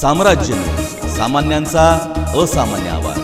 साम्राज्य सामान्यांचा असामान्य आवाज.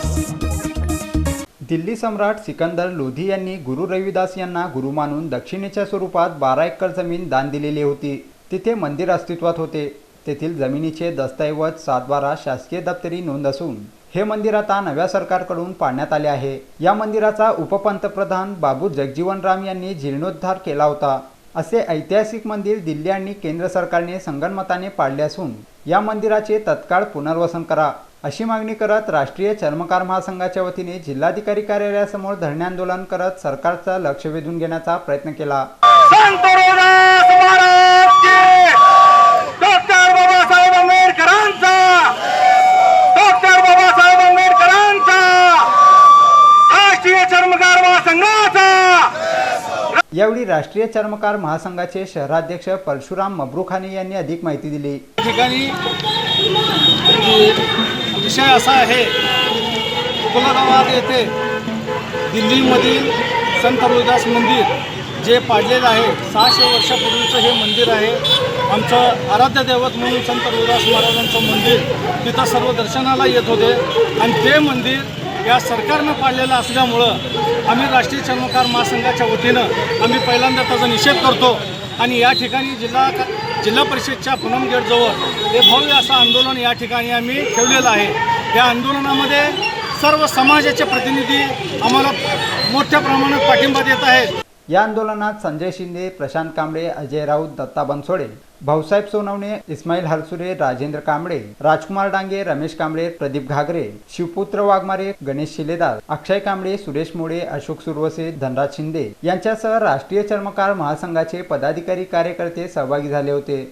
दिल्ली सम्राट सिकंदर लोधी यांनी गुरु रविदास यांना गुरु मानून दक्षिणेच्या स्वरूपात बारा एकर जमीन दान दिलेली होती. तिथे मंदिर अस्तित्वात होते. तेथील जमिनीचे दस्तऐवज सातबारा शासकीय दप्तरी नोंद असून हे मंदिर आता नव्या सरकारकडून पाडण्यात आले आहे. या मंदिराचा उपपंतप्रधान बाबू जगजीवन राम यांनी जीर्णोद्धार केला होता. असे ऐतिहासिक मंदिर दिल्ली आणि केंद्र सरकारने संगणमताने पाडले असून या मंदिराचे तत्काळ पुनर्वसन करा अशी मागणी करत राष्ट्रीय चर्मकार महासंघाच्या वतीने जिल्हाधिकारी कार्यालयासमोर धरणे आंदोलन करत सरकारचा लक्ष वेधून घेण्याचा प्रयत्न केला. डॉक्टर बाबासाहेब आंबेडकरांचा राष्ट्रीय चर्मकार महासंघाचा यावेळी राष्ट्रीय चर्मकार महासंघाचे शहराध्यक्ष परशुराम मब्रुखानी यांनी अधिक माहिती दिली. ठिकाणी विषय असा आहे कुलगावात येथे दिल्लीमधील संत रविदास मंदिर जे पाडलेलं आहे सहाशे वर्षापूर्वीचं हे मंदिर आहे. आमचं आराध्य दैवत म्हणून संत रविदास महाराजांचं मंदिर तिथं सर्व दर्शनाला येत होते. आणि ते मंदिर या सरकारनं पाडलेलं असल्यामुळं आम्ही राष्ट्रीय चर्मकार महासंघाच्या वतीनं आम्ही पहिल्यांदा त्याचा निषेध करतो. आणि या ठिकाणी जिल्हा जिल्हा परिषदच्या पूनम गेटजवळ हे भव्य असं आंदोलन या ठिकाणी आम्ही ठेवलेलं आहे. या आंदोलनामध्ये सर्व समाजाचे प्रतिनिधी आम्हाला मोठ्या प्रमाणात पाठिंबा देत आहेत. या आंदोलनात संजय शिंदे प्रशांत कांबळे अजय राऊत दत्ता बनसोडे भाऊसाहेब सोनवणे इस्माईल हरसुरे राजेंद्र कांबळे राजकुमार डांगे रमेश कांबळे प्रदीप घागरे शिवपुत्र वाघमारे गणेश शिलेदार अक्षय कांबळे सुरेश मोडे अशोक सुरवसे धनराज शिंदे यांच्यासह राष्ट्रीय चर्मकार महासंघाचे पदाधिकारी कार्यकर्ते सहभागी झाले होते.